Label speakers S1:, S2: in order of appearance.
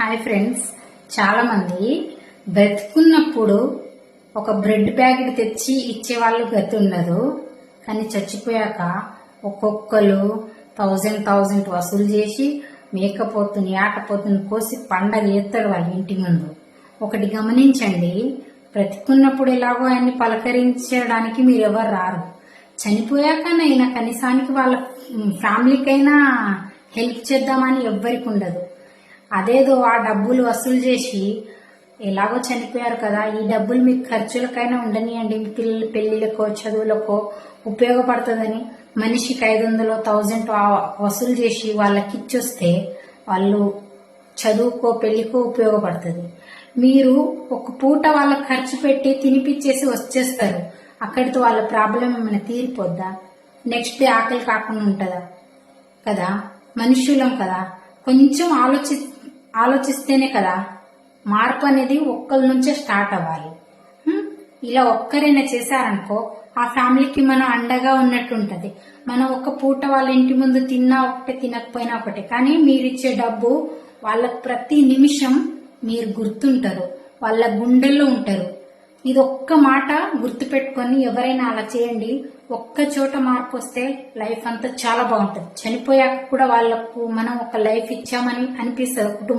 S1: Hi friends చాలామంది బ్రతుకున్నప్పుడు ఒక bread packet తెచ్చి ఇచ్చేవాళ్ళు గతి ఉండదు. కానీ చచ్చిపోయాక ఒక్కొక్కరు థౌజండ్ థౌజండ్ వసూలు చేసి మేకపోతుని ఆకపోతుని కోసి పండగ ఎత్తాడు వాళ్ళ ఇంటి ముందు. ఒకటి గమనించండి. బ్రతికున్నప్పుడు ఎలాగో ఆయన్ని పలకరించడానికి మీరు ఎవరు రారు. చనిపోయాకనైనా కనీసానికి వాళ్ళ ఫ్యామిలీకైనా హెల్ప్ చేద్దామని ఎవ్వరికి ఉండదు అదేదో ఆ డబ్బులు వసూలు చేసి ఎలాగో చనిపోయారు కదా ఈ డబ్బులు మీకు ఖర్చులకైనా ఉండనియండి. మీ పిల్లల పెళ్ళిళ్ళకో చదువులకో ఉపయోగపడుతుందని మనిషికి ఐదు వందలు థౌజండ్ వసూలు చేసి వాళ్ళకి ఇచ్చొస్తే వాళ్ళు చదువుకో పెళ్ళికో ఉపయోగపడుతుంది. మీరు ఒక పూట వాళ్ళకి ఖర్చు పెట్టి తినిపించేసి వచ్చేస్తారు. అక్కడితో వాళ్ళ ప్రాబ్లం ఏమైనా తీరిపోద్దా? నెక్స్ట్ డే ఆకలి కాకుండా ఉంటుందా? కదా? మనుషులం కదా? కొంచెం ఆలోచి ఆలోచిస్తేనే కదా మార్పు అనేది ఒక్కరి నుంచే స్టార్ట్ అవ్వాలి. ఇలా ఒక్కరైనా చేశారనుకో ఆ ఫ్యామిలీకి మనం అండగా ఉన్నట్టుంటది. మనం ఒక పూట వాళ్ళ ఇంటి ముందు తిన్నా ఒకటే తినకపోయినా ఒకటే. కానీ మీరు ఇచ్చే డబ్బు వాళ్ళకు ప్రతి నిమిషం మీరు గుర్తుంటారు. వాళ్ళ గుండెల్లో ఉంటారు. ఇది ఒక్క మాట గుర్తుపెట్టుకొని ఎవరైనా అలా చేయండి. ఒక్క చోట మార్పు వస్తే లైఫ్ అంతా చాలా బాగుంటుంది. చనిపోయాక కూడా వాళ్ళకు మనం ఒక లైఫ్ ఇచ్చామని అనిపిస్తుంది కుటుంబం